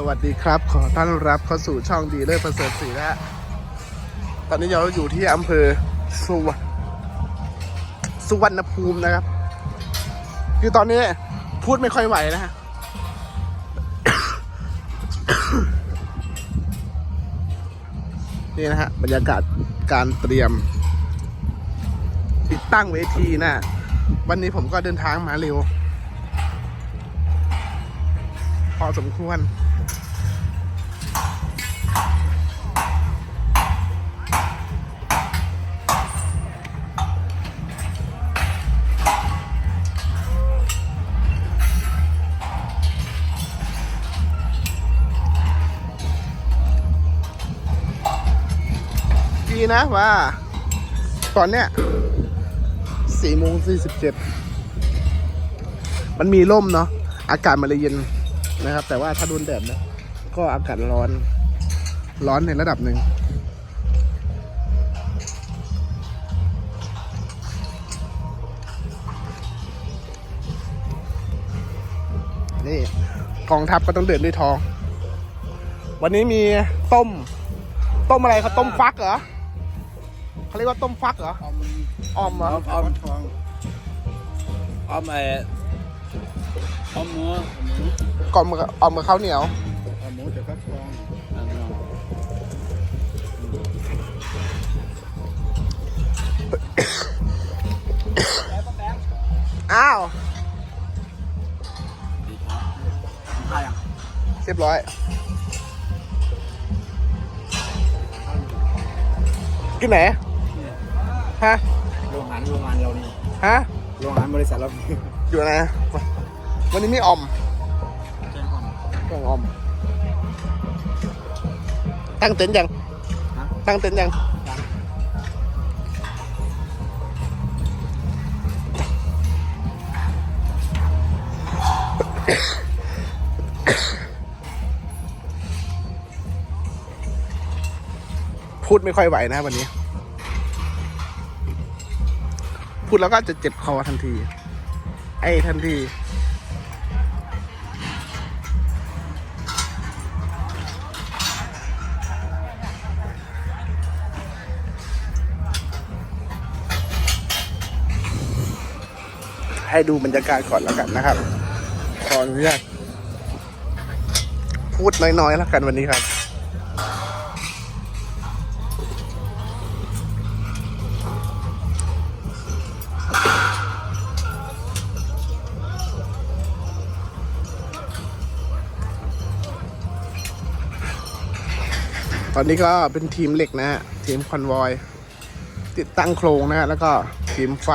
สวัสดีครับ ขอต้อนรับเข้าสู่ช่องดีเลิศประเสริฐศรีนะฮะตอนนี้เราอยู่ที่อำเภอสุวรรณสุวรรณภูมินะครับ คือตอนนี้พูดไม่ค่อยไหวนะฮะ นี่นะฮะบรรยากาศการเตรียม ติดตั้งเวทีนะ วันนี้ผมก็เดินทางมาเร็ว พอสมควร ดีนะว่า ตอนเนี้ยสี่โมงสี่สิบเจ็ดมันมีร่มเนาะอากาศมันเลยเย็นนะครับ แต่ว่าถ้าโดนแดดนะก็อากาศร้อน ร้อนในระดับหนึ่งนี่กองทัพก็ต้องเดินด้วยทอง วันนี้มีต้ม ต้มอะไรเขาต้มฟักเหรอ เขาเรียกว่าต้มฟักเหรอออมเหรอออมออมออมไอ้ออมหมูหมูก่อนมือออมมือข้าวเหนียวออมหมูจะฟักทองอันนี้อ้าวดีครับใช่ยังเรียบร้อยกินไหน ฮะโรงงานโรงงานเรานี่ฮะโรงงานบริษัทเรานี่อยู่ไหนวันนี้มีออมแจ้งความแกงออม ตั้งเต็นท์ยังฮะตั้งเต็นท์ยังพูดไม่ค่อยไหวนะวันนี้ พูดแล้วก็จะเจ็บคอทันที ไอ้ทันที ให้ดูบรรยากาศก่อนแล้วกันนะครับ ขออนุญาตพูดน้อยๆแล้วกันวันนี้ครับ ตอนนี้ก็เป็นทีมเหล็กนะฮะทีมคอนวอย ติดตั้งโครงนะฮะแล้วก็ทีมไฟ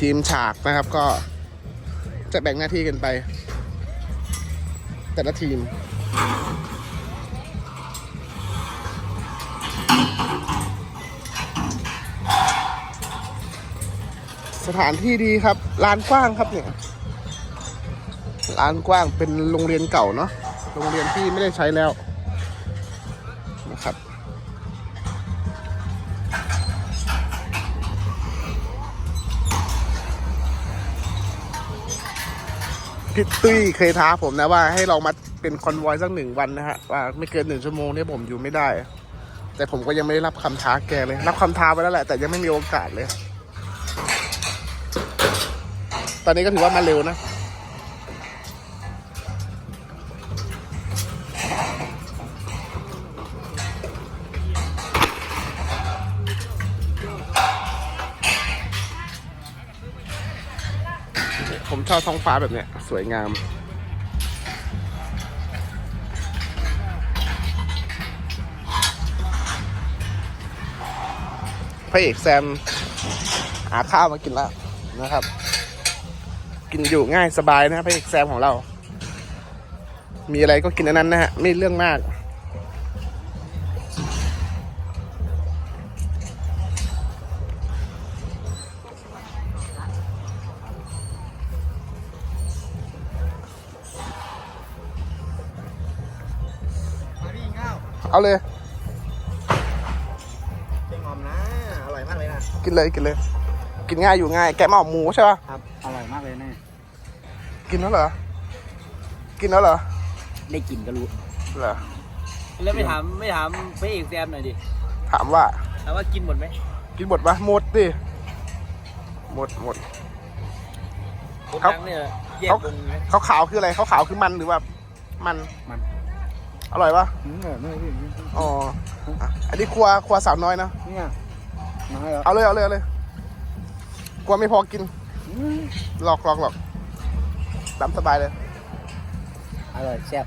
ทีมฉากนะครับ ก็จะแบ่งหน้าที่กันไป แต่ละทีมสถานที่ดีครับลานกว้างครับเนี่ยลานกว้างเป็นโรงเรียนเก่าเนาะโรงเรียนที่ไม่ได้ใช้แล้ว พี่ตุ้ยเคยท้าผมนะว่าให้ลองมาเป็นคอนวอยสักหนึ่งวันนะฮะว่าไม่เกินหนึ่งชั่วโมงเนี่ยผมอยู่ไม่ได้ แต่ผมก็ยังไม่ได้รับคำท้าแกเลย รับคำท้าไปแล้วแหละ แต่ยังไม่มีโอกาสเลย ตอนนี้ก็ถือว่ามาเร็วนะ ชอบท้องฟ้าแบบเนี้ย สวยงาม พระเอกแซม หาข้าวมากินแล้วนะครับ กินอยู่ง่ายสบายนะพระเอกแซมของเรา มีอะไรก็กินอันนั้นนะฮะ ไม่เรื่องมาก เอาเลยเป็นหอมนะ อร่อยมากเลยนะ กินเลยกินเลย กินง่ายอยู่ง่าย แกะมาออกหมูใช่ป่ะ ครับ อร่อยมากเลยแน่กินแล้วเหรอ กินแล้วเหรอ ได้กลินก็รู้ เหรอ แล้วไม่ถามไม่ถามพระเอกแซมหน่อยดิ ถามว่า ถามว่ากินหมดไหม กินหมดปะหมดดิ หมดหมดคนครับดังเนี่ยแยกเขาวงไหมขาวขาวๆคืออะไรขาวขาวๆคือมันหรือว่า มัน มัน อร่อยปะอืมอร่อยมากพี่อ๋ออะอันนี้ครัวครัวสาวน้อยนะ เนี่ยมาให้แล้วเอาเลยเอาเลยเอาเลยกลัวไม่พอกิน อืมหลอกหลอกหลอกตามสบายเลย อร่อยแซ่บ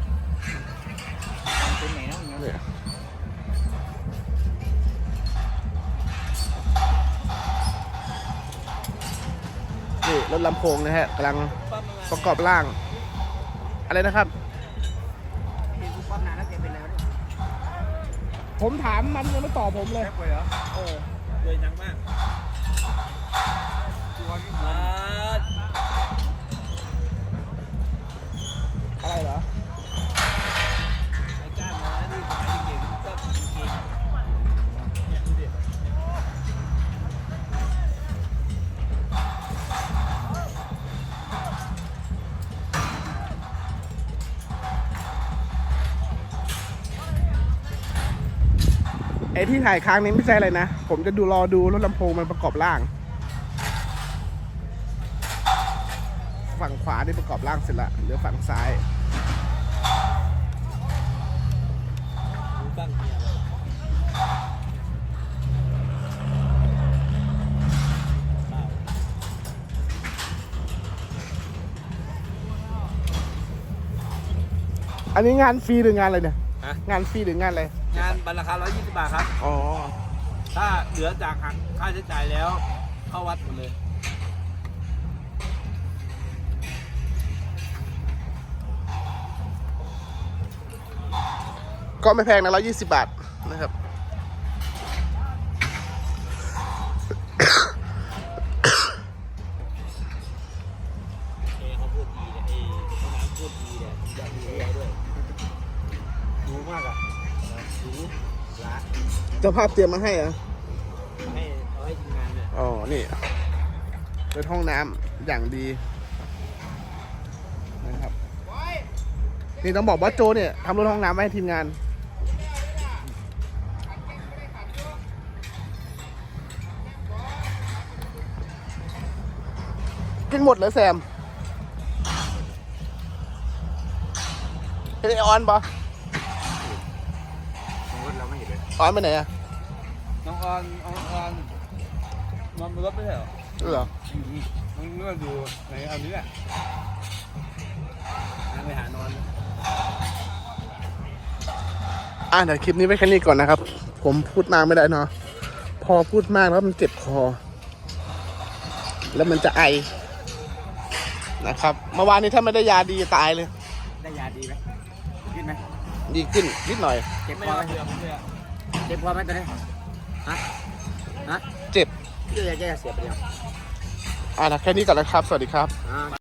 เป็นไหนนะนี่นี่รถลำโพงนะฮะกำลังประกอบร่าง อะไรนะครับ ผมถามมันยังไม่ตอบผมเลยแซ่บไปเหรอเออเลยดังมากอ่าอ ที่ถ่ายค้างนี้ไม่ใช่อะไรนะ ผมจะดูรอดูรถลำโพงมันประกอบร่าง ฝั่งขวาได้ประกอบร่างเสร็จละเหลือฝั่งซ้ายดูตั้งเนี่ยเปล่าอันนี้งานฟรีหรืองานอะไรเนี่ยฮะงานฟรีหรืองานอะไร งานบัตรราคา 120 บาทครับ อ๋อ ถ้าเหลือจากหักค่าใช้จ่ายแล้ว เข้าวัดหมดเลย ก็ไม่แพงนะร้อยี่สิบบาทนะครับ เจ้าภาพเตรียมมาให้เหรอให้เอาให้ทีมงานเนี่ยอ๋อ นี่ เป็นห้องน้ำอย่างดีนะครับ นี่ต้องบอกว่าโจเนี่ยทำรถห้องน้ำไว้ให้ทีมงาน กินหมดเลยแซมเป็นไอออนปะ ออนไปไหนอะน้องออนน้องออนนอนบนรถไม่ใช่เหรอเหรอน้องเลื่อนดูไหนเอานี้แหละไปหานอน อะเดี๋ยวคลิปนี้ไว้แค่นี้ก่อนนะครับ ผมพูดมากไม่ได้เนาะพอพูดมากแล้วมันเจ็บคอ แล้วมันจะไอนะครับเมื่อวานนี้ถ้าไม่ได้ยาดีตายเลย ได้ยาดีไหมขึ้นไหมดีขึ้นนิดหน่อย เจ็บไม่คอเอาไหม จ็บคอไหมตอนนี้ฮะฮะเจ็บ เดี๋ยวจะเสียบไปเดียว อะนะแค่นี้ก่อนนะครับ สวัสดีครับ อ่า